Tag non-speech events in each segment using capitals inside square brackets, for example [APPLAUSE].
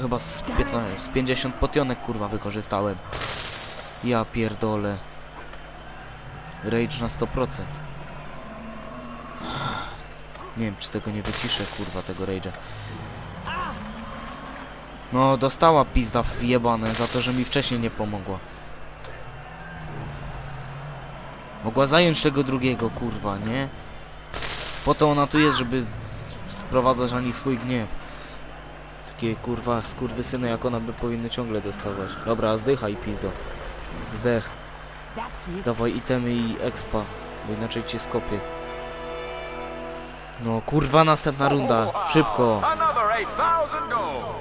Chyba z, 15, z 50 potionek kurwa wykorzystałem. Ja pierdolę. Rage na 100%. Nie wiem czy tego nie wyciszę kurwa tego rage'a. No dostała pizda wjebane za to, że mi wcześniej nie pomogła. Mogła zająć tego drugiego kurwa, nie? Po to ona tu jest, żeby sprowadzać na nich swój gniew. Takie kurwa skurwysyny jak ona by powinny ciągle dostawać. Dobra, zdychaj pizdo. Zdech. Dawaj itemy i expa, bo inaczej cię skopię. No kurwa następna runda, szybko. Another 8,000 gold.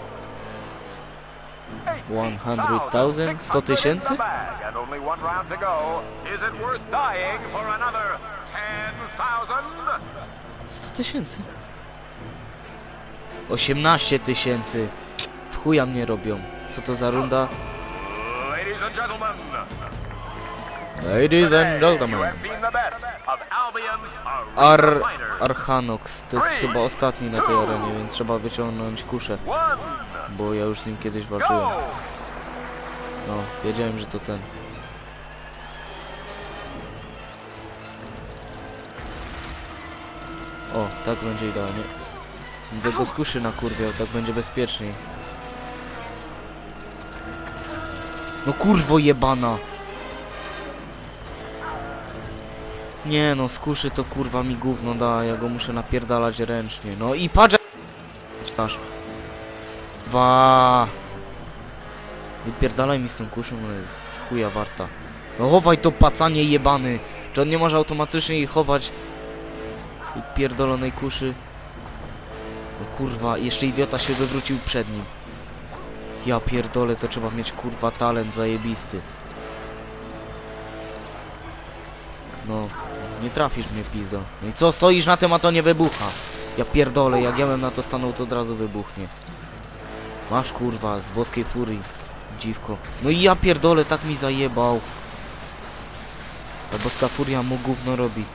100,000? 100 tysięcy? In the bag, And only one round to go. Is it worth dying for another 10,000? 100 tysięcy. 18 tysięcy. W chuja mnie robią. Co to za runda? Ladies and gentlemen, Ladies and gentlemen. Ar... Archanox. To jest chyba ostatni na tej arenie, więc trzeba wyciągnąć kuszę. Bo ja już z nim kiedyś walczyłem. No, wiedziałem, że to ten. O, tak będzie idealnie. Będę go z kuszy nakurwiał, tak będzie bezpieczniej. No kurwo jebana! Nie no, z kuszy to kurwa mi gówno da, ja go muszę napierdalać ręcznie. No i patrz! Aż. Dwa. Wypierdalaj mi z tą kuszą, ona jest chuja warta. No chowaj to pacanie jebany! Czy on nie może automatycznie jej chować? Tej pierdolonej kuszy. No kurwa, jeszcze idiota się wywrócił przed nim. Ja pierdolę, to trzeba mieć kurwa talent zajebisty. No, nie trafisz mnie pizdo. No i co, stoisz na tym, a to nie wybucha. Ja pierdolę, jak ja bym na to stanął, to od razu wybuchnie. Masz kurwa, z boskiej furii. Dziwko. No i ja pierdolę, tak mi zajebał. Ta boska furia mu gówno robi.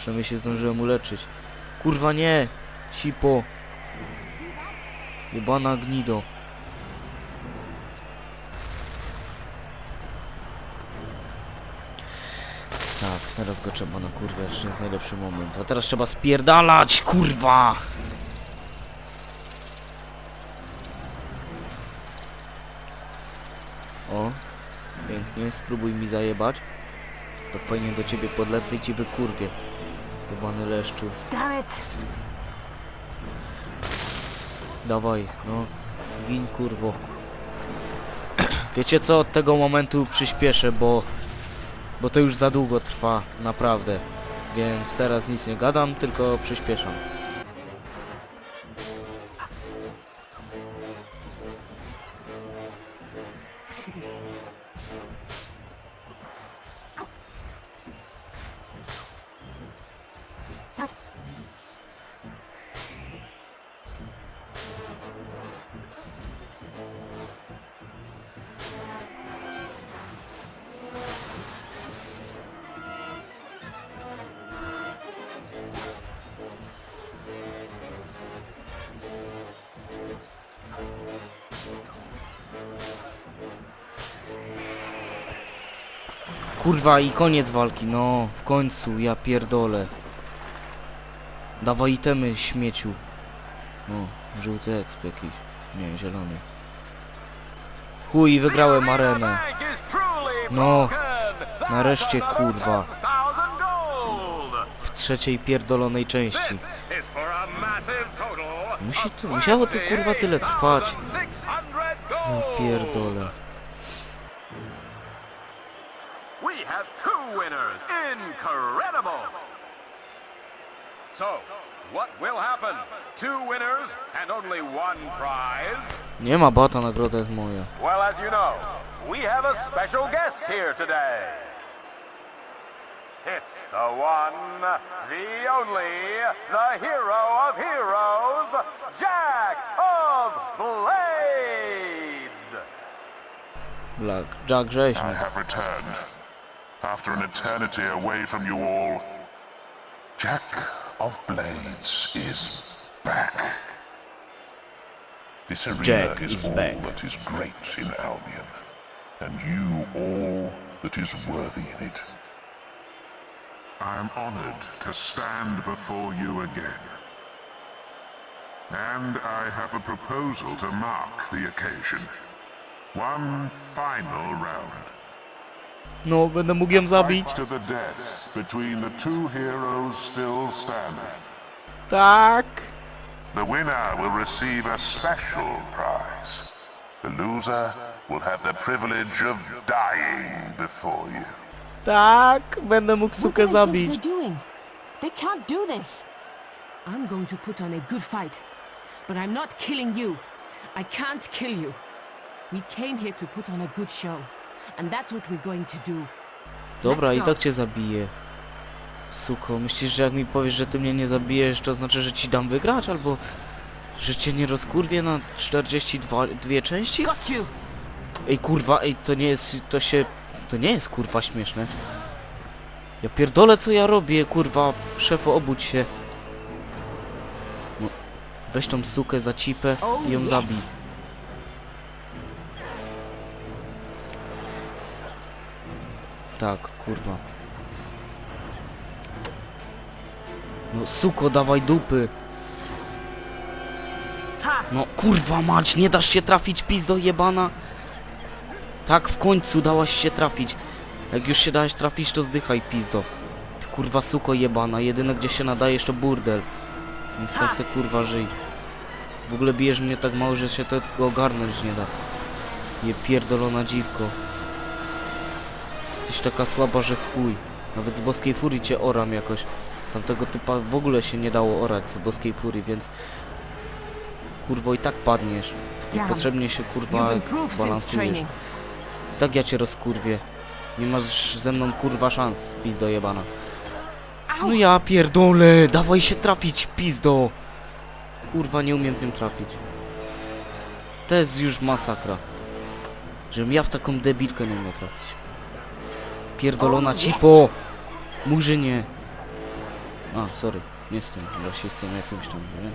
Przynajmniej się zdążyłem uleczyć. Kurwa nie! Sipo! Jebana gnido. Tak, teraz go trzeba na kurwę, to jest najlepszy moment. A teraz trzeba spierdalać, kurwa! O, pięknie, spróbuj mi zajebać. Tak fajnie do ciebie podlecę i ciebie kurwie. Jebany leszczu. Damn it. Dawaj, no. Gin kurwo. Wiecie co, od tego momentu przyspieszę, bo... Bo to już za długo trwa, naprawdę. Więc teraz nic nie gadam, tylko przyspieszam. Kurwa i koniec walki, no. W końcu, ja pierdolę. Dawaj itemy, śmieciu. No, żółty exp jakiś. Nie, zielony. Chuj, wygrałem arenę. No, nareszcie, kurwa. 10,000 gold. W trzeciej pierdolonej części. Musi to- musiało to, kurwa, tyle trwać. 28,600 Ja pierdolę. Incredible. So, what will happen? Two winners and only one prize? Nie ma bata, nagroda jest moja. Well, as you know, we have a special guest here today. It's the one, the only, the hero of heroes, Jack of Blades. Black Jack I have returned. After an eternity away from you all, Jack of Blades is back. This arena Jack is is all back. that is great in Albion, and you all that is worthy in it. I am honored to stand before you again. And I have a proposal to mark the occasion. One final round. No, będę mógł ją zabić. Fight to the death between the two heroes still standing. Tak. The winner will receive a special prize. The loser will have the privilege of dying before you. Tak, będę mógł What sukę do they think zabić. they're doing? They can't do this. I'm going to put on a good fight. But I'm not killing you. I can't kill you. We came here to put on a good show. And that's what we're going to do. Dobra, i tak cię zabiję. Suko, myślisz, że jak mi powiesz, że ty mnie nie zabijesz, to znaczy, że ci dam wygrać, albo że cię nie rozkurwię na 42 dwie części? Got you! Ej, kurwa, ej, to nie jest, to się, to nie jest, kurwa, śmieszne. Ja pierdolę, co ja robię, kurwa, szefo, obudź się. No, weź tą sukę za cipę Oh, i ją yes. zabij. Tak, kurwa. No, suko, dawaj dupy. No kurwa mać, nie dasz się trafić pizdo jebana. Tak w końcu dałaś się trafić. Jak już się dałeś trafić to zdychaj pizdo. Ty kurwa suko jebana, jedyne gdzie się nadajesz to burdel. Więc tam se kurwa żyj. W ogóle bijesz mnie tak mało, że się tego ogarnąć nie da. Je pierdolona dziwko. Jesteś taka słaba, że chuj. Nawet z boskiej furii cię oram jakoś. Tamtego typa w ogóle się nie dało orać z boskiej furii, więc kurwo i tak padniesz. Damn. Potrzebnie się kurwa balansujesz. training. Tak ja cię rozkurwię. Nie masz ze mną kurwa szans, pizdo jebana. No ja pierdolę, dawaj się trafić, pizdo. Kurwa nie umiem tym trafić. To jest już masakra. Żebym ja w taką debilkę nie umiał trafić. Pierdolona cipo! Murzynie! A, sorry, nie jestem rasistą jakimś tam, nie wiem.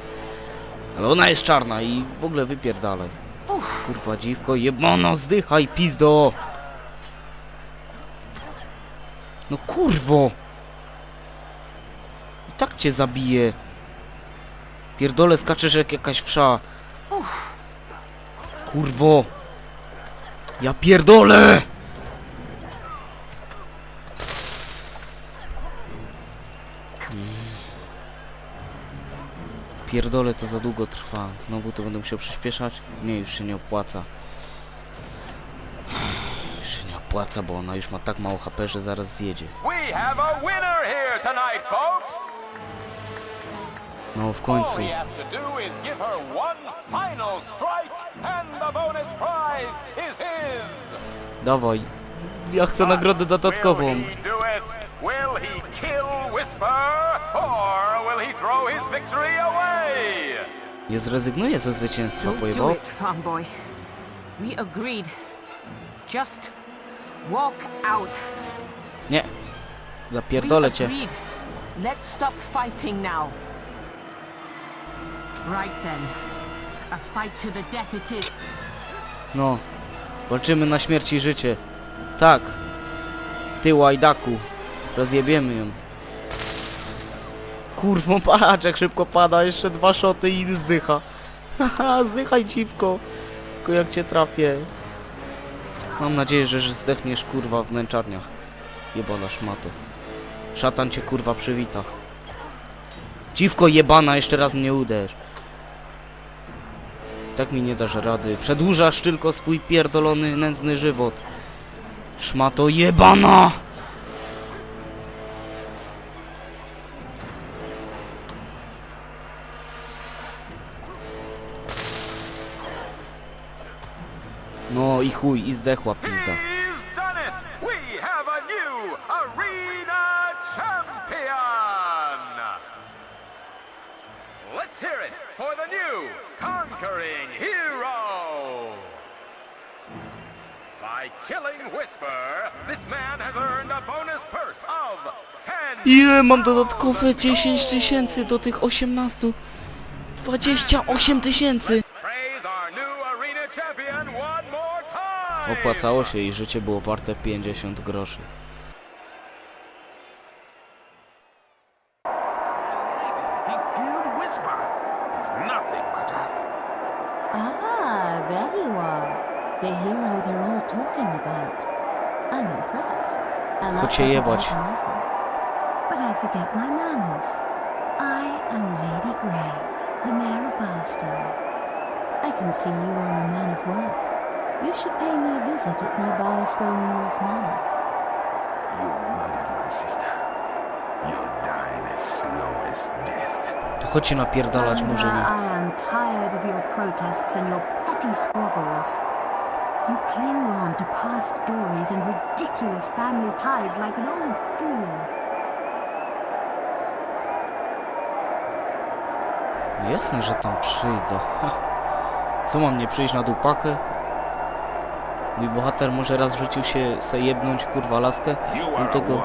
Ale ona jest czarna i w ogóle wypierdalaj. Kurwa dziwko, jebana, zdychaj, pizdo! No kurwo! I tak cię zabiję. Pierdolę, skaczesz jak jakaś wsza. Kurwo! Ja pierdolę! Pierdolę, to za długo trwa. Znowu to będę musiał przyspieszać? Nie, już się nie opłaca. Już się nie opłaca, bo ona już ma tak mało HP, że zaraz zjedzie. No, w końcu. Dawaj. Ja chcę nagrodę dodatkową. Will he kill Whisper? Or will he throw his victory away? Nie zrezygnuję ze zwycięstwa, Don't do pojebał? it, farm boy. We agreed. Just walk out. Nie. Zapierdolę cię. agreed. Let's stop fighting now. Right then. A fight to the death it is. No. Walczymy na śmierć i życie. Tak. Ty łajdaku. Rozjebiemy ją. Kurwo, [LAUGHS] patrz jak szybko pada. Jeszcze dwa szoty i zdycha. Haha, [LAUGHS] zdychaj dziwko. Tylko jak cię trafię. Mam nadzieję, że że zdechniesz kurwa w męczarniach. Jebana szmato. Szatan cię kurwa przywita. Dziwko jebana, jeszcze raz mnie uderz. Tak mi nie dasz rady. Przedłużasz tylko swój pierdolony, nędzny żywot. Szmato jebana! No i chuj, i zdechła pizda. Let's hear it for the new conquering hero! By killing Whisper, this man has earned a bonus purse of 10 Ile mam dodatkowe 10 tysięcy do tych 18? 28 tysięcy! Opłacało się i życie było warte 50 groszy. Ah, there you are. The hero they're all talking about. I'm impressed. A lot Chodź się doesn't jebać. But I forget my manners. I am Lady Grey, the Mayor of Barstow. I can see you are a man of worth. You should pay me a visit at my Barstow North Manor. You murdered my sister. You'll die the slowest death. To napierdalać, murzyni. I am tired of your protests and your petty squabbles. You cling on to past glories and ridiculous family ties like an old fool. Jasne, że tam przyjdę. Ha. Co mam nie przyjść na dupakę? Mój bohater może raz życiu się se jebnąć kurwa laskę? Are a tego...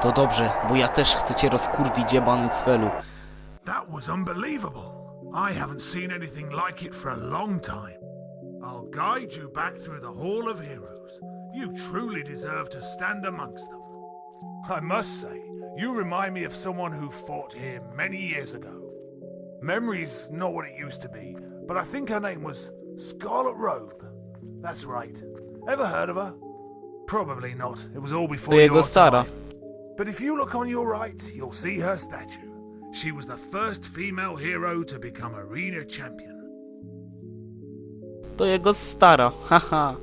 To dobrze, bo ja też chcę cię rozkurwić jebany cwelu. That was unbelievable. I haven't seen anything like it for a long time. I'll guide you back through the Hall of Heroes. You truly deserve to stand amongst them. I must say, you remind me of someone who fought here many years ago. Memory's not what it used to be, but I think her name was Scarlet Robe. That's right. Ever heard of her? Probably not. It was all before To jego your stara. time. But if you look on your right, you'll see her statue. She was the first female hero to become arena champion. To jego stara, [LAUGHS] haha.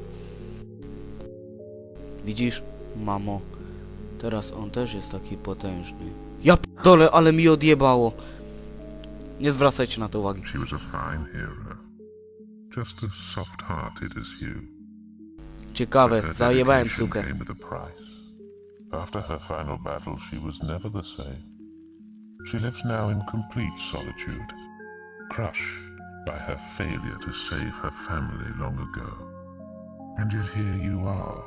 Widzisz, mamo? Teraz on też jest taki potężny. Ja dole, ale mi odjebało. Nie zwracajcie na to uwagi. She was a fine hero. Just as soft-hearted as you. Ciekawe, Her zajebałem dedication sukę. came with a price. After her final battle, she was never the same. She lives now in complete solitude, crushed by her failure to save her family long ago. And yet here you are.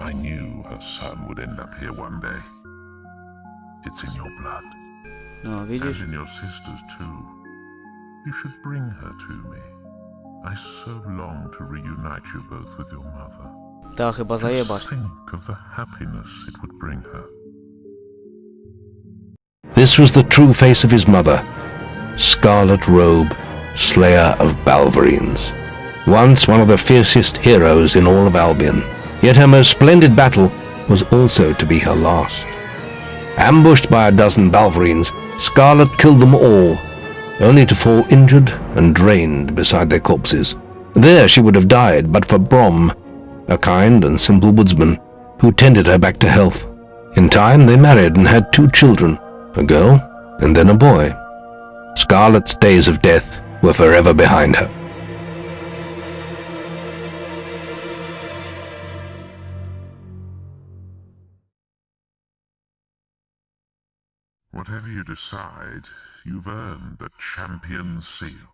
I knew her son would end up here one day. It's in your blood, No, and in your sister's too. You should bring her to me. I so long to reunite you both with your mother. Ta chyba zajebać. Think of the happiness it would bring her. This was the true face of his mother, Scarlet Robe, Slayer of Balverines. Once one of the fiercest heroes in all of Albion, yet her most splendid battle was also to be her last. Ambushed by a dozen Balverines, Scarlet killed them all, only to fall injured and drained beside their corpses. There she would have died but for Brom, a kind and simple woodsman who tended her back to health. In time they married and had two children, a girl and then a boy. Scarlet's days of death were forever behind her. Whatever you decide, you've earned the seal.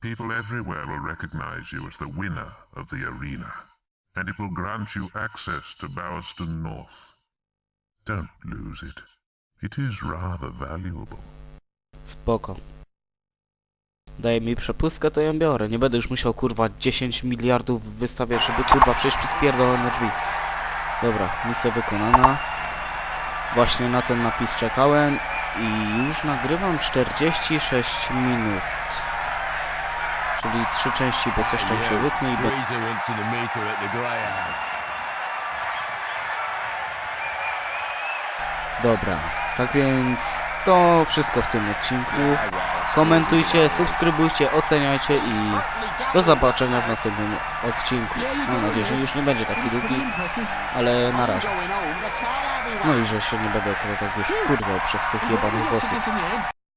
People everywhere will recognize you as the winner of the arena, and it will grant you access to Bowerston North. Don't lose it. It is rather valuable. Spoko. Daje mi przepustkę, to ją biorę. Nie będę już musiał kurwa 10 miliardów wystawiać, żeby kurwa przejść przez pierdolone drzwi. Dobra, misja wykonana. Właśnie na ten napis czekałem i już nagrywam 46 minut. Czyli trzy części, bo coś tam się wytnie i Greyhound. Dobra, tak więc to wszystko w tym odcinku. Komentujcie, subskrybujcie, oceniajcie i do zobaczenia w następnym odcinku. Mam nadzieję, że już nie będzie taki długi, ale na razie. No i że się nie będę tak już wkurwał przez tych jebanych bossów.